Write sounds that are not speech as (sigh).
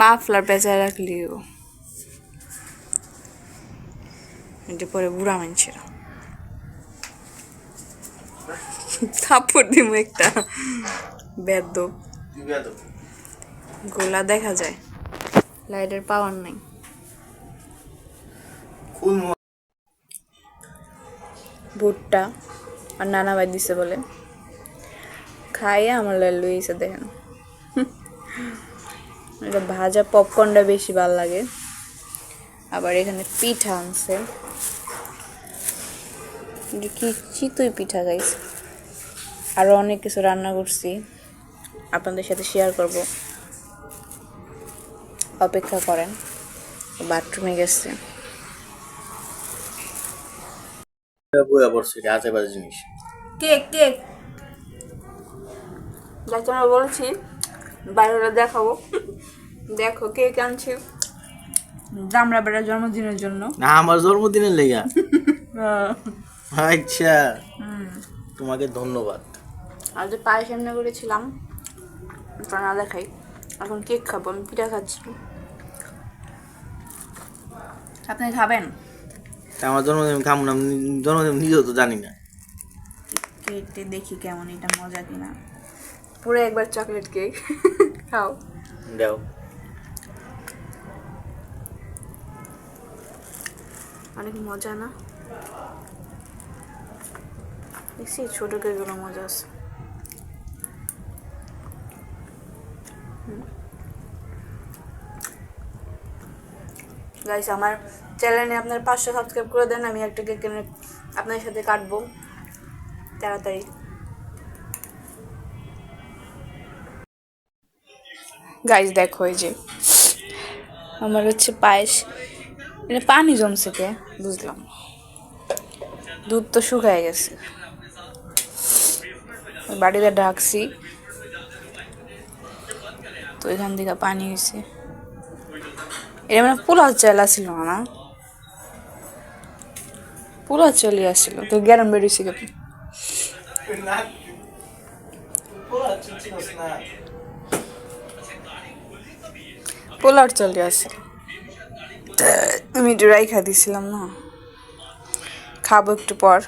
Muffler পেঁচায় রাখলিও এটা পরে বুড়া মানুষের থাপ্পড় দিব একটা তুই গোলা দেখা যায়। লাইটের পাওয়ার নাই। ভুট্টা আর নানা বাই দিছে বলে। খাইয়ে আমার লাল লইছে দেখেন। এটা ভাজা পপকর্নটা বেশি ভালো লাগে। আবার এখানে পিঠা আনছে। কি চিতই পিঠা গাইস আরও অনেক কিছু রান্না করছি। আপনাদের সাথে শেয়ার করব। অপেক্ষা করেন। বাথরুমে গেছে। আজে বাজে জিনিস। Cake cake. যাই তোমরা বলেছি বাইরে দেখাবো। দেখো কেক আনছি? দামরা বেড়ার জন্মদিনের জন্য। না আমার জন্মদিনের লেগা। আচ্ছা। তোমাকে ধন্যবাদ। আর যে পায়েস এমনি করেছিলাম ওটা না দেখাই। এখন কেক খাব আমি পিঠা খাচ্ছি। আপনি খাবেন? তা আমার জন্মদিন খাব না আমি জন্মদিন নিজেও তো জানি না। কেকটি দেখি কেমন এটা মজা কিনা। পুরো একবার চকলেট কেক (laughs) খাও। দেও। অনেক মজা না? দেখছি ছোট কেকগুলো মজা আছে। গাইস আমার চ্যানেলে আপনার পাঁচশো সাবস্ক্রাইব করে দেন আমি একটা কেক কিনে আপনার সাথে কাটবো। তাড়াতাড়ি। গাইস দেখো এই যে, আমার হচ্ছে পায়েস, এটা পানি জমছে কে? বুঝলাম। দুধ তো শুকায় গেছে। বাড়িতে ঢাকছি। তো এখান থেকে পানি হয়েছে। এটা মানে পোলাও চাল আসছিল না পোলাও চলে আসছিল তো গ্যারাম বেরিয়েছি কেন পোলার চলে আসছিল আমি ড্রাই খাই দিছিলাম না। খাব একটু পর।